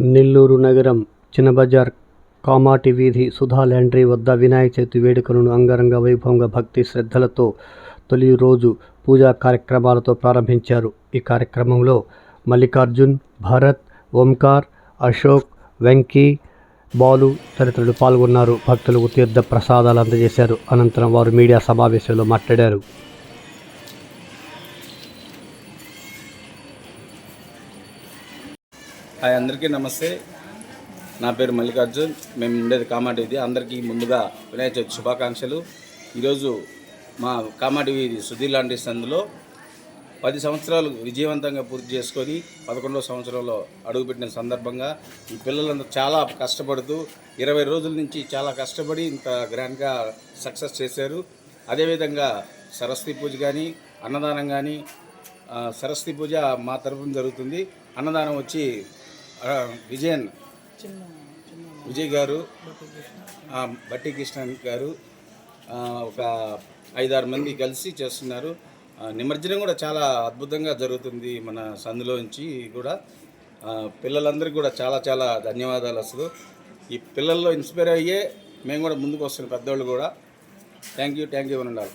నెల్లూరు నగరం చిన్నబజార్ కామాటి వీధి సుధా ల్యాండ్రీ వద్ద వినాయక చవితి వేడుకలను అంగరంగ వైభవంగా భక్తి శ్రద్ధలతో తొలి రోజు పూజా కార్యక్రమాలతో ప్రారంభించారు. ఈ కార్యక్రమంలో మల్లికార్జున్ భరత్ ఓంకార్ అశోక్ వెంకీ బాలు తదితరులు పాల్గొన్నారు. భక్తులకు తీర్థ ప్రసాదాలు అందజేశారు. అనంతరం వారు మీడియా సమావేశంలో మాట్లాడారు. హాయ్ అందరికీ నమస్తే. నా పేరు మల్లికార్జున్. మేము ఉండేది కామాటివీధి అందరికీ ముందుగా వినాయక చవితి శుభాకాంక్షలు. ఈరోజు మా కామాటివి సుధీర్ లాంటి సందులో పది సంవత్సరాలు విజయవంతంగా పూర్తి చేసుకొని పదకొండవ సంవత్సరంలో అడుగుపెట్టిన సందర్భంగా ఈ పిల్లలందరూ చాలా కష్టపడుతూ ఇరవై రోజుల నుంచి చాలా కష్టపడి ఇంత గ్రాండ్గా సక్సెస్ చేశారు. అదేవిధంగా సరస్వతి పూజ కానీ అన్నదానం కానీ సరస్వతి పూజ మా తరఫున జరుగుతుంది. అన్నదానం వచ్చి విజయన్. విజయ్ గారు బట్టి కృష్ణ. గారు ఒక ఐదారు మంది కలిసి చేస్తున్నారు. నిమజ్జనం కూడా చాలా అద్భుతంగా జరుగుతుంది మన సందులో నుంచి కూడా పిల్లలందరికీ కూడా చాలా చాలా ధన్యవాదాలు అసలు. ఈ పిల్లల్లో ఇన్స్పైర్ అయ్యే మేము కూడా ముందుకు వస్తున్నాం పెద్దవాళ్ళు కూడా. థ్యాంక్ యూ థ్యాంక్ యూ ఉండాలి.